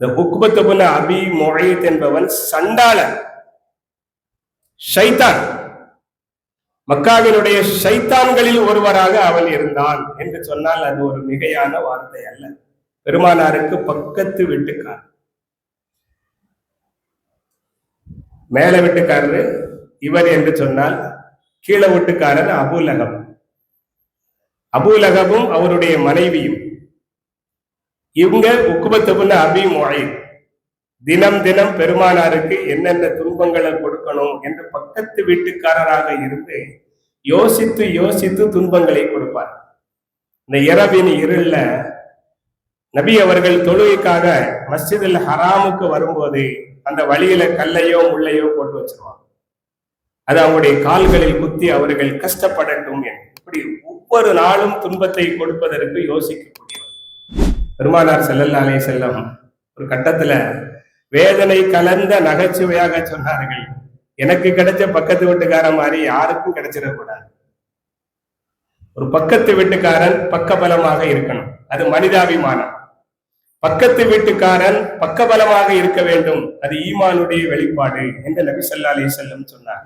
இந்த உக்பத்துபுன் அபி மொழித் என்பவன் சண்டாளன். ஷைத்தான் மக்காவினுடைய ஷைத்தான்களில் ஒருவராக அவன் இருந்தான் என்று சொன்னால் அது ஒரு மிகையான வார்த்தை அல்ல. பெருமானாருக்கு பக்கத்து வீட்டுக்கார் மேல வீட்டுக்காரரு இவர் என்று சொன்னால் கீழே வீட்டுக்காரர் அபுலகம் அபுலகமும் அவருடைய மனைவியும். இவங்க உக்குபத்துபுல்ல அபி மொழி தினம் தினம் பெருமானாருக்கு என்னென்ன துன்பங்களை கொடுக்கணும் என்று பக்கத்து வீட்டுக்காரராக இருந்து யோசித்து யோசித்து துன்பங்களை கொடுப்பார். இந்த இரவின் இருள நபி அவர்கள் தொழுகைக்காக மஸ்ஜிதில் ஹராமுக்கு வரும்போது அந்த வழியில கல்லையோ முள்ளையோ போட்டு வச்சிருவாங்க. அது அவங்களுடைய கால்களில் குத்தி அவர்கள் கஷ்டப்படட்டும் என்று. இப்படி ஒவ்வொரு நாளும் துன்பத்தை கொடுப்பதற்கு யோசிக்கக்கூடியவர் பெருமானார் செல்லல்லா அலைஹி செல்லம் ஒரு கட்டத்துல வேதனை கலந்த நகைச்சுவையாக சொன்னார்கள். எனக்கு கிடைச்ச பக்கத்து வீட்டுக்காரன் மாதிரி யாருக்கும் கிடைச்சிடக்கூடாது. ஒரு பக்கத்து வீட்டுக்காரன் பக்கபலமாக இருக்கணும். அது மனிதாபிமானம். பக்கத்து வீட்டுக்காரன் பக்கபலமாக இருக்க வேண்டும். அது ஈமானுடைய வெளிப்பாடு என்று நபி ஸல்லல்லாஹு அலைஹி சொன்னார்.